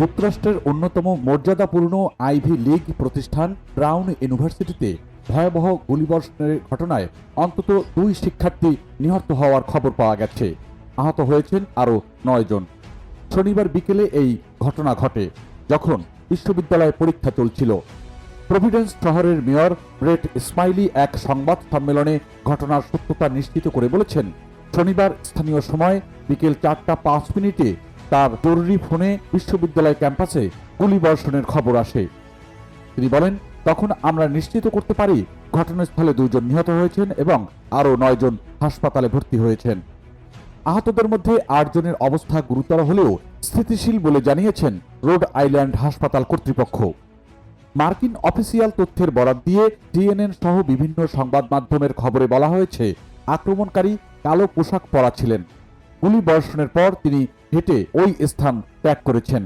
যুক্তরাষ্ট্রের অন্যতম মর্যাদাপূর্ণ আইভি লীগ প্রতিষ্ঠান ব্রাউন ইউনিভার্সিটিতে ভয়াবহ গুলিবর্ষণের ঘটনায় অন্তত দুই শিক্ষার্থী নিহত হওয়ার খবর পাওয়া গেছে। আহত হয়েছেন আরও নয় জন। শনিবার বিকেলে এই ঘটনা ঘটে, যখন বিশ্ববিদ্যালয়ে পরীক্ষা চলছিল। প্রভিডেন্স শহরের মেয়র ব্রেট স্মাইলি এক সংবাদ সম্মেলনে ঘটনার সত্যতা নিশ্চিত করে বলেছেন, শনিবার স্থানীয় সময় বিকেল চারটা পাঁচ মিনিটে তার জরুরি ফোনে বিশ্ববিদ্যালয় ক্যাম্পাসে গুলিবর্ষণের খবর আসে। তিনি বলেন, তখন আমরা নিশ্চিত করতে পারি ঘটনাস্থলে দুজন নিহত হয়েছেন এবং আরও নয়জন হাসপাতালে ভর্তি হয়েছেন। আহতদের মধ্যে আটজনের অবস্থা গুরুতর হলেও স্থিতিশীল বলে জানিয়েছেন রোড আইল্যান্ড হাসপাতাল কর্তৃপক্ষ। মার্কিন অফিসিয়াল তথ্যের বরাত দিয়ে টিএনএন সহ বিভিন্ন সংবাদ মাধ্যমের খবরে বলা হয়েছে, আক্রমণকারী কালো পোশাক পরা ছিলেন। গুলি বর্ষণের পর তিনি হেঁটে ওই স্থান ত্যাগ করেছেন।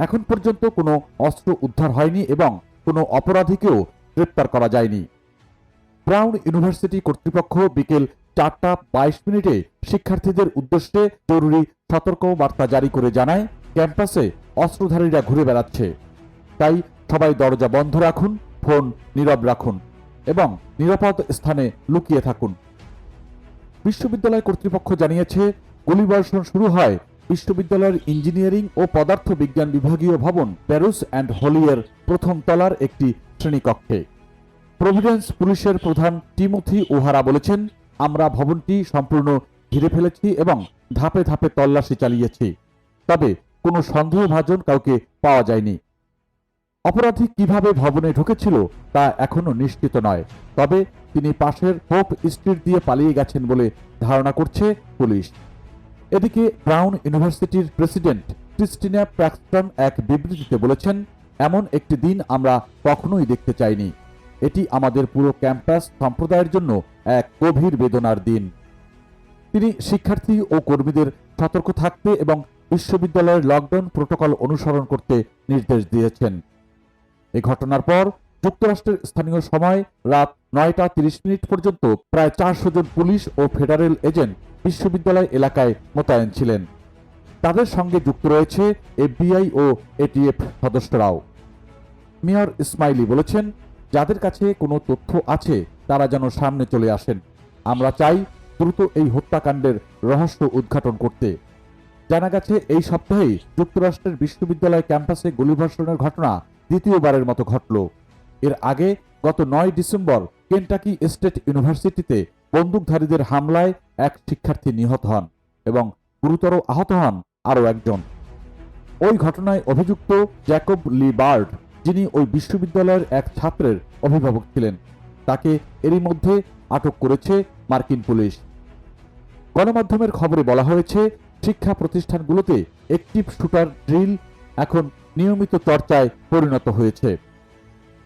এখন পর্যন্ত কোনো অস্ত্র উদ্ধার হয়নি এবং কোনো অপরাধীকেও গ্রেপ্তার করা যায়নি। ব্রাউন ইউনিভার্সিটি কর্তৃপক্ষ বিকেল চারটা বাইশ মিনিটে শিক্ষার্থীদের উদ্দেশ্যে জরুরি সতর্ক বার্তা জারি করে জানায়, ক্যাম্পাসে অস্ত্রধারীরা ঘুরে বেড়াচ্ছে। তাই সবাই দরজা বন্ধ রাখুন, ফোন নীরব রাখুন এবং নিরাপদ স্থানে লুকিয়ে থাকুন। বিশ্ববিদ্যালয় কর্তৃপক্ষ জানিয়েছে গুলিবর্ষণ শুরু হয় বিশ্ববিদ্যালয়ের ইঞ্জিনিয়ারিং ও পদার্থ বিজ্ঞান বিভাগীয় ভবন প্যারুস অ্যান্ড হোলিয়ের প্রথম তলার একটি শ্রেণীকক্ষে। প্রভিডেন্স পুলিশের প্রধান টিমোথি ওহারা বলেছেন, আমরা ভবনটি সম্পূর্ণ ঘিরে ফেলেছি এবং ধাপে ধাপে তল্লাশি চালিয়েছি, তবে কোনো সন্দেহভাজন কাউকে পাওয়া যায়নি। অপরাধী কীভাবে ভবনে ঢুকেছিল তা এখনও নিশ্চিত নয়, তবে তিনি পাশের হোপ স্ট্রিট দিয়ে পালিয়ে গেছেন বলে ধারণা করছে পুলিশ। এদিকে ব্রাউন ইউনিভার্সিটির প্রেসিডেন্ট ক্রিস্টিনা প্র্যাক্সটন এক বিবৃতিতে বলেছেন, এমন একটি দিন আমরা কখনোই দেখতে চাইনি। এটি আমাদের পুরো ক্যাম্পাস সম্প্রদায়ের জন্য এক গভীর বেদনার দিন। তিনি শিক্ষার্থী ও কর্মীদের সতর্ক থাকতে এবং বিশ্ববিদ্যালয়ের লকডাউন প্রোটোকল অনুসরণ করতে নির্দেশ দিয়েছেন। এই ঘটনার পর যুক্তরাষ্ট্রের স্থানীয় সময় রাত নয়টা তিরিশ মিনিট পর্যন্ত প্রায় চারশো জন পুলিশ ও ফেডারেল এজেন্ট বিশ্ববিদ্যালয় এলাকায় মোতায়েন ছিলেন। তাদের সঙ্গে যুক্ত রয়েছে এফবিআই ও এটিএফ সদস্যরাও। মেয়র ইসমাইলি বলেছেন, যাদের কাছে কোনো তথ্য আছে, তারা যেন সামনে চলে আসেন। আমরা চাই দ্রুত এই হত্যাকাণ্ডের রহস্য উদ্ঘাটন করতে। জানা গেছে, এই সপ্তাহেই যুক্তরাষ্ট্রের বিশ্ববিদ্যালয় ক্যাম্পাসে গুলিবর্ষণের ঘটনা দ্বিতীয়বারের মতো ঘটল। এর আগে গত নয় ডিসেম্বর কেন্টাকি স্টেট ইউনিভার্সিটিতে বন্দুকধারীদের হামলায় এক শিক্ষার্থী নিহত হন এবং গুরুতর আহত হন আরও একজন। ওই ঘটনায় অভিযুক্ত জ্যাকব লি বার্ড, যিনি ওই বিশ্ববিদ্যালয়ের এক ছাত্রের অভিভাবক ছিলেন, তাকে এরই মধ্যে আটক করেছে মার্কিন পুলিশ। গণমাধ্যমের খবরে বলা হয়েছে, শিক্ষা প্রতিষ্ঠানগুলোতে একটিভ শুটার ড্রিল এখন নিয়মিত চর্চায় পরিণত হয়েছে।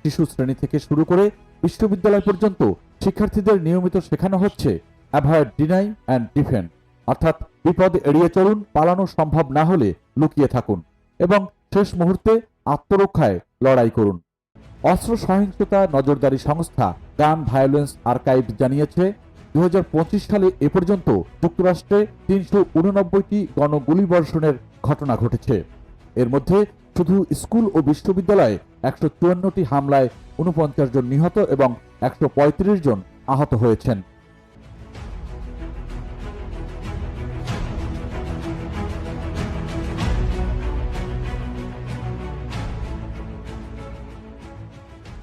শিশু শ্রেণি থেকে শুরু করে বিশ্ববিদ্যালয় পর্যন্ত শিক্ষার্থীদের নিয়মিত শেখানো হচ্ছে। অ্যাভয়েড ডিনাই অ্যান্ড ডিফেন্ড অর্থাৎ বিপদ এড়িয়ে চলুন, পালানো সম্ভব না হলে লুকিয়ে থাকুন এবং শেষ মুহূর্তে আত্মরক্ষায় লড়াই করুন। অস্ত্র সহিংসতা নজরদারি সংস্থা গান ভায়োলেন্স আর্কাইভ জানিয়েছে দু হাজার পঁচিশ সালে এ পর্যন্ত যুক্তরাষ্ট্রে তিনশো উননব্বইটি গণগুলিবর্ষণের ঘটনা ঘটেছে। এর মধ্যে শুধু স্কুল ও বিশ্ববিদ্যালয়ে একশো চুয়ান্নটি হামলায় উনপঞ্চাশ জন নিহত এবং একশো পঁয়ত্রিশ জন আহত হয়েছেন।